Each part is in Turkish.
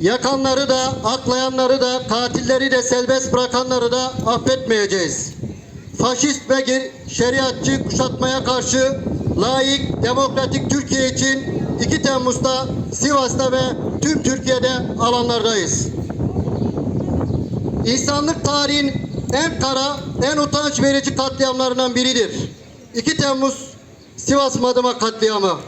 Yakanları da, aklayanları da, katilleri de serbest bırakanları da affetmeyeceğiz. Faşist ve şeriatçı kuşatmaya karşı layık, demokratik Türkiye için 2 Temmuz'da Sivas'ta ve tüm Türkiye'de alanlardayız. İnsanlık tarihin en kara, en utanç verici katliamlarından biridir. 2 Temmuz Sivas Madımak katliamı.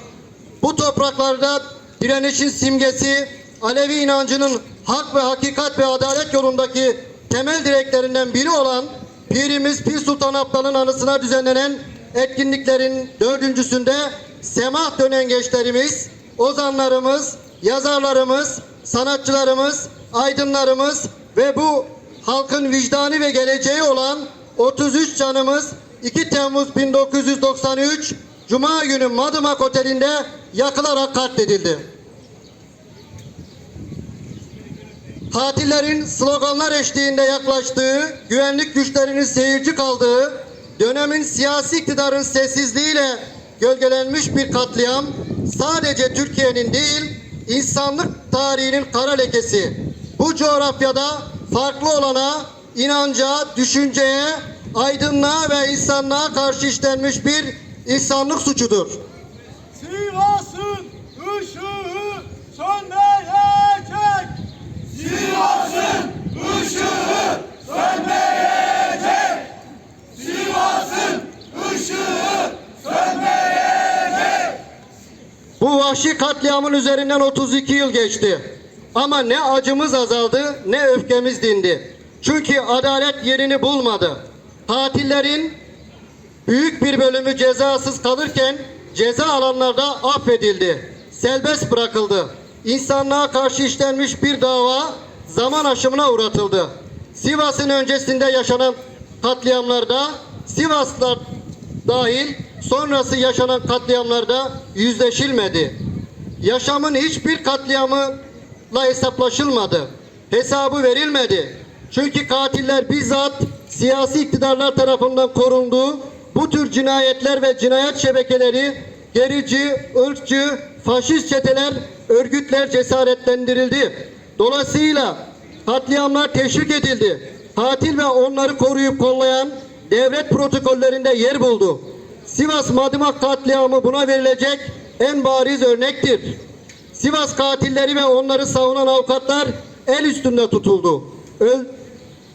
Bu topraklarda direnişin simgesi, Alevi inancının hak ve hakikat ve adalet yolundaki temel direklerinden biri olan Pirimiz Pir Sultan Abdal'ın anısına düzenlenen etkinliklerin dördüncüsünde semah dönen gençlerimiz, ozanlarımız, yazarlarımız, sanatçılarımız, aydınlarımız ve bu halkın vicdanı ve geleceği olan 33 canımız 2 Temmuz 1993 Cuma günü Madımak Oteli'nde yakılarak katledildi. Katillerin sloganlar eşliğinde yaklaştığı, güvenlik güçlerinin seyirci kaldığı, dönemin siyasi iktidarın sessizliğiyle gölgelenmiş bir katliam sadece Türkiye'nin değil, insanlık tarihinin kara lekesi. Bu coğrafyada farklı olana, inanca, düşünceye, aydınlığa ve insanlığa karşı işlenmiş bir insanlık suçudur. Sivas'ın ışığı sönmeyecek. Sivas'ın ışığı sönmeyecek. Sivas'ın ışığı sönmeyecek. Bu vahşi katliamın üzerinden 32 yıl geçti. Ama ne acımız azaldı ne öfkemiz dindi. Çünkü adalet yerini bulmadı. Katillerin büyük bir bölümü cezasız kalırken ceza alanlarda affedildi. Serbest bırakıldı. İnsanlığa karşı işlenmiş bir dava zaman aşımına uğratıldı. Sivas'ın öncesinde yaşanan katliamlarda Sivaslılar dahil sonrası yaşanan katliamlarda yüzleşilmedi. Yaşamın hiçbir katliamıyla hesaplaşılmadı. Hesabı verilmedi. Çünkü katiller bizzat siyasi iktidarlar tarafından korundu. Bu tür cinayetler ve cinayet şebekeleri gerici, ırkçı, faşist çeteler, örgütler cesaretlendirildi. Dolayısıyla katliamlar teşvik edildi. Katil ve onları koruyup kollayan devlet protokollerinde yer buldu. Sivas Madımak katliamı buna verilecek en bariz örnektir. Sivas katilleri ve onları savunan avukatlar el üstünde tutuldu. Ö-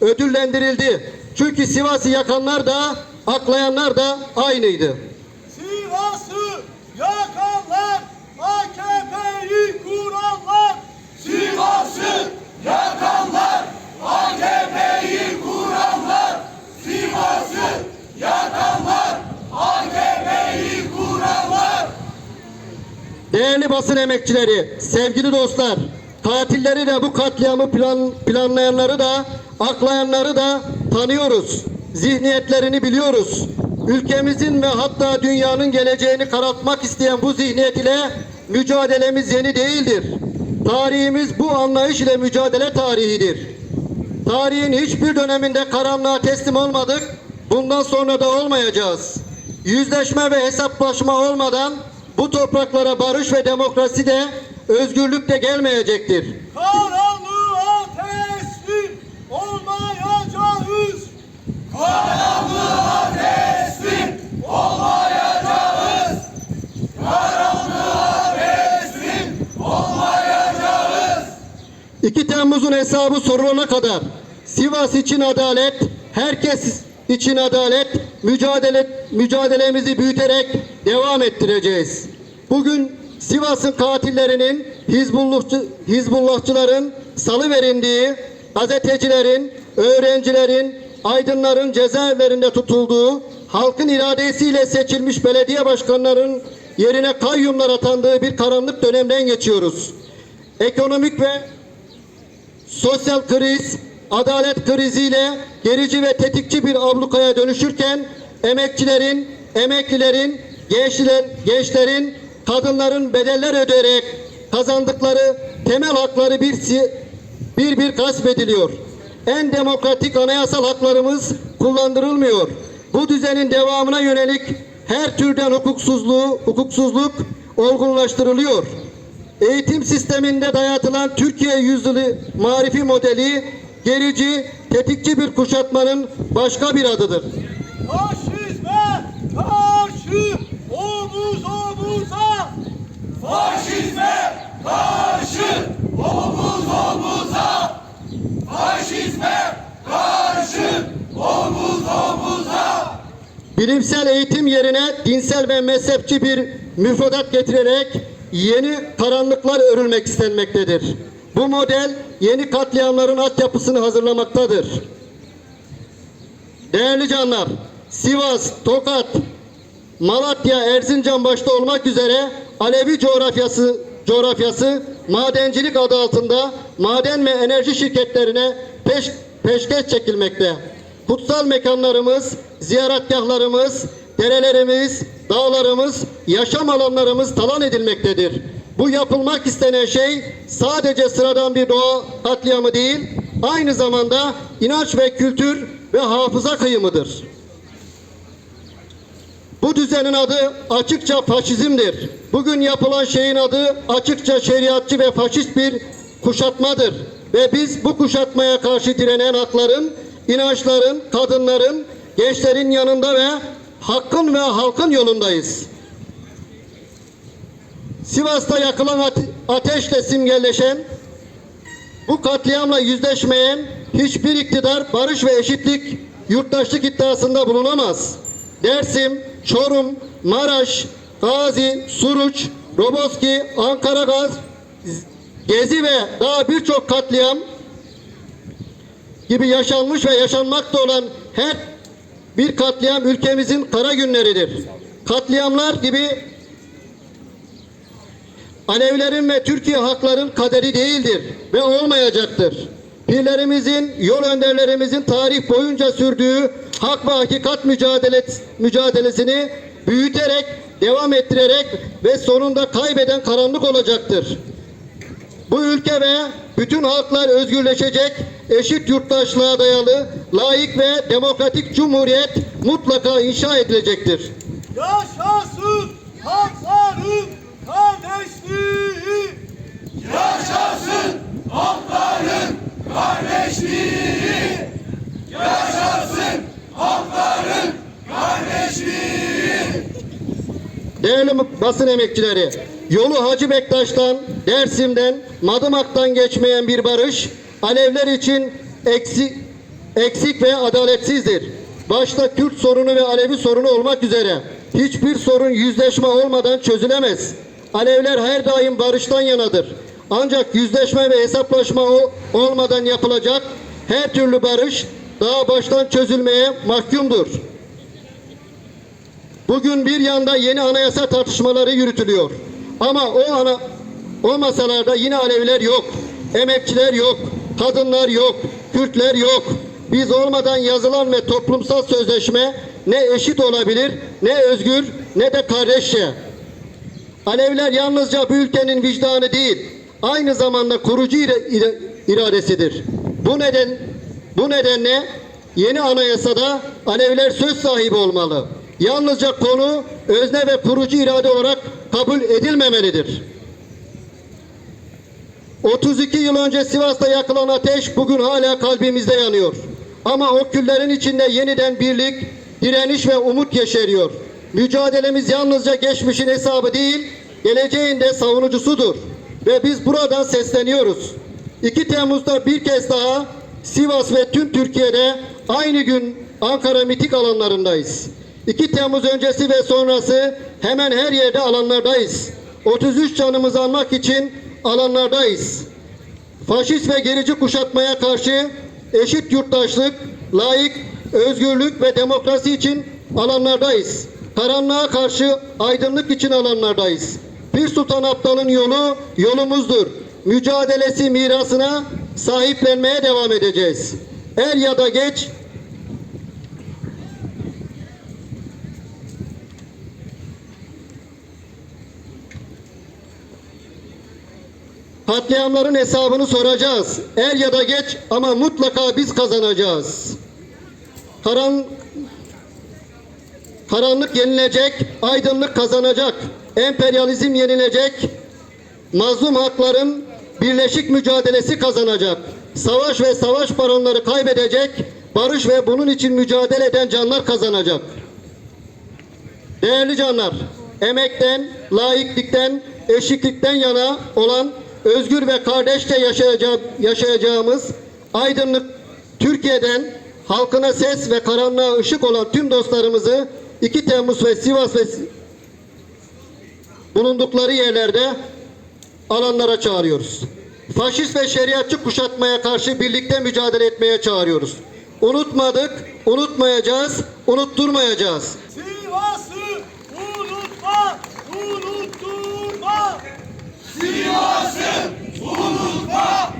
ödüllendirildi. Çünkü Sivas'ı yakanlar da aklayanlar da aynıydı. Sivas'ı yakanlar AKP'yi kuranlar. Sivas'ı yakanlar AKP'yi kuranlar. Sivas'ı yakanlar AKP'yi kuranlar. Değerli basın emekçileri, sevgili dostlar, katilleri de bu katliamı plan, planlayanları da, aklayanları da tanıyoruz. Zihniyetlerini biliyoruz. Ülkemizin ve hatta dünyanın geleceğini karartmak isteyen bu zihniyet ile mücadelemiz yeni değildir. Tarihimiz bu anlayış ile mücadele tarihidir. Tarihin hiçbir döneminde karanlığa teslim olmadık. Bundan sonra da olmayacağız. Yüzleşme ve hesaplaşma olmadan bu topraklara barış ve demokrasi de özgürlük de gelmeyecektir. Karanlığa teslim olmayacağız. Karanlığa teslim olmayacağız. Karanlığa teslim olmayacağız. 2 Temmuz'un hesabı sorulana kadar Sivas için adalet, herkes için adalet, mücadele mücadelemizi büyüterek devam ettireceğiz. Bugün Sivas'ın katillerinin Hizbullahçı, Hizbullahçıların salı verildiği, gazetecilerin, öğrencilerin, aydınların cezaevlerinde tutulduğu, halkın iradesiyle seçilmiş belediye başkanlarının yerine kayyumlar atandığı bir karanlık dönemden geçiyoruz. Ekonomik ve sosyal kriz, adalet kriziyle gerici ve tetikçi bir ablukaya dönüşürken emekçilerin, emeklilerin, gençler, gençlerin, kadınların bedeller ödeyerek kazandıkları temel hakları bir bir bir gasp ediliyor. En demokratik anayasal haklarımız kullandırılmıyor. Bu düzenin devamına yönelik her türden hukuksuzluğu, hukuksuzluk olgunlaştırılıyor. Eğitim sisteminde dayatılan Türkiye yüzyılı marifi modeli gerici, tetikçi bir kuşatmanın başka bir adıdır. Faşizme karşı omuz omuza. Faşizme karşı omuz omuza. Faşizme karşı omuz omuza. Bilimsel eğitim yerine dinsel ve mezhepçi bir müfredat getirerek yeni karanlıklar örülmek istenmektedir. Bu model yeni katliamların altyapısını hazırlamaktadır. Değerli canlar, Sivas, Tokat, Malatya, Erzincan başta olmak üzere Alevi coğrafyası coğrafyası madencilik adı altında maden ve enerji şirketlerine peş, peşkeş çekilmekte. Kutsal mekanlarımız, ziyaretgahlarımız, derelerimiz, dağlarımız, yaşam alanlarımız talan edilmektedir. Bu yapılmak istenen şey sadece sıradan bir doğa katliamı değil, aynı zamanda inanç ve kültür ve hafıza kıyımıdır. Bu düzenin adı açıkça faşizmdir. Bugün yapılan şeyin adı açıkça şeriatçı ve faşist bir kuşatmadır. Ve biz bu kuşatmaya karşı direnen hakların, inançların, kadınların, gençlerin yanında ve hakkın ve halkın yolundayız. Sivas'ta yakılan ate- ateşle simgeleşen bu katliamla yüzleşmeyen hiçbir iktidar barış ve eşitlik yurttaşlık iddiasında bulunamaz. Dersim, Çorum, Maraş, Gazi, Suruç, Roboski, Ankara Gaz, Gezi ve daha birçok katliam gibi yaşanmış ve yaşanmakta olan her bir katliam ülkemizin kara günleridir. Katliamlar gibi Alevilerin ve Türkiye halkların kaderi değildir ve olmayacaktır. Pirlerimizin, yol önderlerimizin tarih boyunca sürdüğü hak ve hakikat mücadele, mücadelesini büyüterek, devam ettirerek ve sonunda kaybeden karanlık olacaktır. Bu ülke ve bütün halklar özgürleşecek, eşit yurttaşlığa dayalı, layık ve demokratik cumhuriyet mutlaka inşa edilecektir. Yaşasın halkların kardeşliği. Yaşasın halkların kardeşliği. Yaşasın halkların kardeşliği. Değerli basın emekçileri, yolu Hacı Bektaş'tan, Dersim'den, Madımak'tan geçmeyen bir barış, Alevler için eksik, eksik ve adaletsizdir. Başta Kürt sorunu ve Alevi sorunu olmak üzere hiçbir sorun yüzleşme olmadan çözülemez. Alevler her daim barıştan yanadır. Ancak yüzleşme ve hesaplaşma olmadan yapılacak her türlü barış daha baştan çözülmeye mahkumdur. Bugün bir yanda yeni anayasa tartışmaları yürütülüyor. Ama o ana o masalarda yine Aleviler yok, emekçiler yok, kadınlar yok, Kürtler yok. Biz olmadan yazılan ve toplumsal sözleşme ne eşit olabilir, ne özgür, ne de kardeşçe. Aleviler yalnızca bu ülkenin vicdanı değil, aynı zamanda kurucu ira- ira- iradesidir. Bu neden bu nedenle yeni anayasada Aleviler söz sahibi olmalı. Yalnızca konu özne ve kurucu irade olarak kabul edilmemelidir. 32 yıl önce Sivas'ta yakılan ateş bugün hala kalbimizde yanıyor. Ama o küllerin içinde yeniden birlik, direniş ve umut yeşeriyor. Mücadelemiz yalnızca geçmişin hesabı değil, geleceğin de savunucusudur. Ve biz buradan sesleniyoruz. 2 Temmuz'da bir kez daha Sivas ve tüm Türkiye'de aynı gün Ankara mitik alanlarındayız. 2 Temmuz öncesi ve sonrası hemen her yerde alanlardayız. 33 canımızı almak için alanlardayız. Faşist ve gerici kuşatmaya karşı eşit yurttaşlık, layık, özgürlük ve demokrasi için alanlardayız. Karanlığa karşı aydınlık için alanlardayız. Pir Sultan Abdal'ın yolu yolumuzdur. Mücadelesi mirasına sahiplenmeye devam edeceğiz. Er ya da geç Katliamların hesabını soracağız. Er ya da geç ama mutlaka biz kazanacağız. Karan, karanlık yenilecek, aydınlık kazanacak. Emperyalizm yenilecek, mazlum hakların birleşik mücadelesi kazanacak. Savaş ve savaş baronları kaybedecek. Barış ve bunun için mücadele eden canlar kazanacak. Değerli canlar, emekten, laiklikten, eşitlikten yana olan özgür ve kardeşçe yaşayaca- yaşayacağımız aydınlık Türkiye'den halkına ses ve karanlığa ışık olan tüm dostlarımızı 2 Temmuz ve Sivas ve bulundukları yerlerde alanlara çağırıyoruz. Faşist ve şeriatçı kuşatmaya karşı birlikte mücadele etmeye çağırıyoruz. Unutmadık, unutmayacağız, unutturmayacağız. Sivas'ı unutma, unutturma. Sivas'ı unutma,